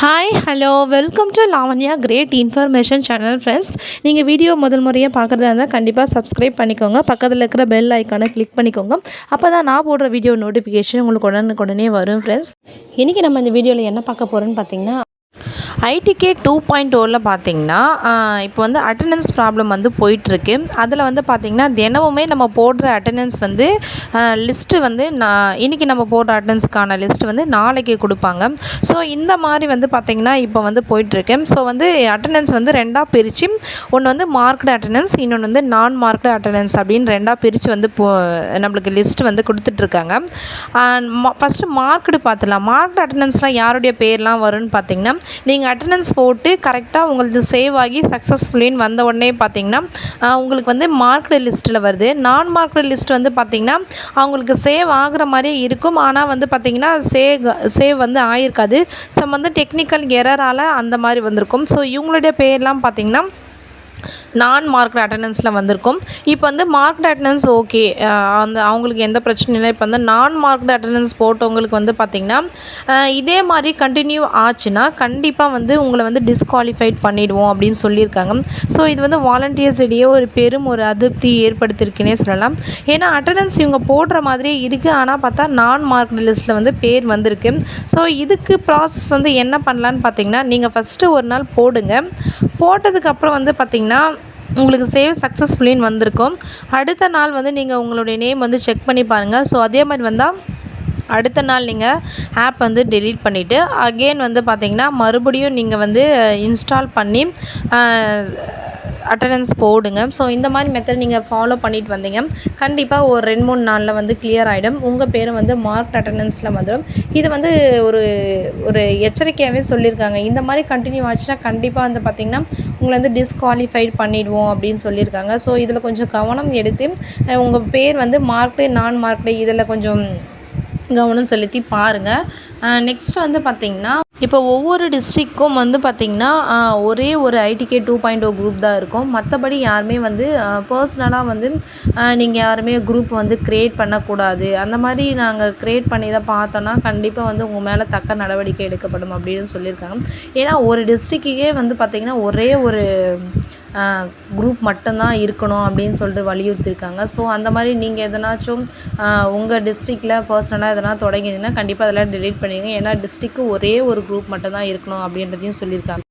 Hi hello welcome to Lavanya great information channel friends நீங்கள் video முதல் முறையாக பார்க்குறதா இருந்தால் கண்டிப்பாக சப்ஸ்கிரைப் பண்ணிக்கோங்க. பக்கத்தில் இருக்கிற பெல் ஐக்கானை கிளிக் பண்ணிக்கோங்க. அப்போ தான் நான் போடுற வீடியோ நோட்டிஃபிகேஷன் உங்களுக்கு உடனுக்குடனே வரும் ஃப்ரெண்ட்ஸ் இன்றைக்கி நம்ம இந்த வீடியோவில் என்ன பார்க்க போகிறோன்னு பார்த்தீங்கன்னா ஐடிகே டூ பாயிண்ட் ஓவில் பார்த்தீங்கன்னா இப்போ வந்து அட்டண்டன்ஸ் ப்ராப்ளம் வந்து போயிட்டுருக்கு. அதில் வந்து பார்த்திங்கன்னா தினமுமே நம்ம போடுற அட்டண்டன்ஸ் வந்து லிஸ்ட்டு வந்து நான் இன்றைக்கி நம்ம போடுற அட்டண்டன்ஸுக்கான லிஸ்ட்டு வந்து நாளைக்கு கொடுப்பாங்க. ஸோ இந்த மாதிரி வந்து பார்த்திங்கன்னா இப்போ வந்து போயிட்டுருக்கு. ஸோ வந்து அட்டண்டன்ஸ் வந்து ரெண்டாக பிரித்து ஒன்று வந்து மார்க்டு அட்டண்டன்ஸ் இன்னொன்று வந்து நான் மார்க்டு அட்டண்டன்ஸ் அப்படின்னு ரெண்டாக பிரித்து வந்து போ நம்மளுக்கு லிஸ்ட்டு வந்து கொடுத்துட்ருக்காங்க. ஃபஸ்ட்டு மார்க்டு பார்த்துலாம் மார்க்டு அட்டண்டன்ஸ்லாம் யாருடைய பேர்லாம் வரும்னு பார்த்திங்கன்னா நீங்கள் அட்டண்டன்ஸ் போட்டு கரெக்டாக உங்களுக்கு சேவ் ஆகி சக்ஸஸ்ஃபுல்லின்னு வந்த உடனே பார்த்தீங்கன்னா உங்களுக்கு வந்து மார்க்டு லிஸ்ட்டில் வருது. நான் மார்க்டு லிஸ்ட் வந்து பார்த்திங்கன்னா அவங்களுக்கு சேவ் ஆகிற மாதிரியே இருக்கும். ஆனால் வந்து பார்த்திங்கன்னா சேவ் சேவ் வந்து ஆயிருக்காது. ஸோ வந்து டெக்னிக்கல் எரரால் அந்த மாதிரி வந்திருக்கும். ஸோ இவங்களுடைய பேர்லாம் பார்த்திங்கன்னா நான் மார்க் அட்டண்டன்ஸில் வந்திருக்கும். இப்போ வந்து மார்க் அட்டண்டன்ஸ் ஓகே அந்த அவங்களுக்கு எந்த பிரச்சனையும் இல்லை. இப்போ வந்து நான் மார்க் அட்டண்டன்ஸ் போட்டவங்களுக்கு வந்து பார்த்திங்கன்னா இதே மாதிரி கண்டினியூ ஆச்சுன்னா கண்டிப்பாக வந்து உங்களை வந்து டிஸ்குவாலிஃபைட் பண்ணிவிடுவோம் அப்படின்னு சொல்லியிருக்காங்க. ஸோ இது வந்து வாலண்டியர்ஸ் இடையே ஒரு பெரும் ஒரு அதிருப்தி ஏற்படுத்தியிருக்குன்னே சொல்லலாம். ஏன்னா அட்டண்டன்ஸ் இவங்க போடுற மாதிரியே இருக்குது ஆனால் பார்த்தா நான் மார்க் லிஸ்ட்டில் வந்து பேர் வந்திருக்கு. ஸோ இதுக்கு ப்ராசஸ் வந்து என்ன பண்ணலான்னு பார்த்தீங்கன்னா நீங்கள் ஃபஸ்ட்டு ஒரு நாள் போடுங்க. போட்டதுக்கப்புறம் வந்து பார்த்திங்கன்னா உங்களுக்கு சேவ் சக்ஸஸ்ஃபுல்லின்னு வந்திருக்கும். அடுத்த நாள் வந்து நீங்கள் உங்களுடைய நேம் வந்து செக் பண்ணி பாருங்கள் ஸோ அதே மாதிரி வந்தால் அடுத்த நாள் நீங்கள் ஆப் வந்து டெலீட் பண்ணிவிட்டு அகெயின் வந்து பார்த்திங்கன்னா மறுபடியும் நீங்கள் வந்து uh, இன்ஸ்டால் பண்ணி uh, அட்டண்டன்ஸ் போடுங்க. ஸோ இந்த மாதிரி மெத்தட் நீங்கள் ஃபாலோ பண்ணிட்டு வந்தீங்க. கண்டிப்பாக ஒரு ரெண்டு மூணு நாளில் வந்து கிளியர் ஆகிடும் உங்கள் பேரும் வந்து மார்க் அட்டண்டன்ஸில் வந்துடும். இது வந்து ஒரு ஒரு எச்சரிக்கையாகவே சொல்லியிருக்காங்க. இந்த மாதிரி கண்டினியூ ஆச்சுன்னா கண்டிப்பாக வந்து பார்த்திங்கன்னா உங்களை வந்து டிஸ்குவாலிஃபைட் பண்ணிவிடுவோம் அப்படின்னு சொல்லியிருக்காங்க. ஸோ இதில் கொஞ்சம் கவனம் எடுத்து உங்கள் பேர் வந்து மார்க்டு நான் மார்க்டு இதில் கொஞ்சம் கவனம் செலுத்தி பாருங்கள் நெக்ஸ்ட் வந்து பார்த்திங்கன்னா இப்போ ஒவ்வொரு டிஸ்ட்ரிக்கும் வந்து பார்த்திங்கன்னா ஒரே ஒரு IDK two point O group தான் இருக்கும். மற்றபடி யாருமே வந்து பர்சனலாக வந்து நீங்கள் யாருமே குரூப் வந்து க்ரியேட் பண்ணக்கூடாது. அந்த மாதிரி நாங்கள் க்ரியேட் பண்ணி தான் பார்த்தோன்னா கண்டிப்பாக வந்து உங்கள் மேலே தக்க நடவடிக்கை எடுக்கப்படும் அப்படின்னு சொல்லியிருக்காங்க. ஏன்னா ஒரு டிஸ்ட்ரிக்குக்கே வந்து பார்த்திங்கன்னா ஒரே ஒரு குரூப் மட்டும்தான் இருக்கணும் அப்படின்னு சொல்லிட்டு வலியுறுத்தியிருக்காங்க. ஸோ அந்த மாதிரி நீங்கள் எதனாச்சும் உங்கள் டிஸ்ட்ரிக்டில் பர்சனலாக எதனா தொடங்கினீங்கன்னா கண்டிப்பாக அதெல்லாம் டெலீட் பண்ணிடுங்க. ஏன்னா டிஸ்ட்ரிக்கு ஒரே ஒரு குரூப் மட்டும்தான் இருக்கணும் அப்படின்றதையும் சொல்லியிருக்காங்க.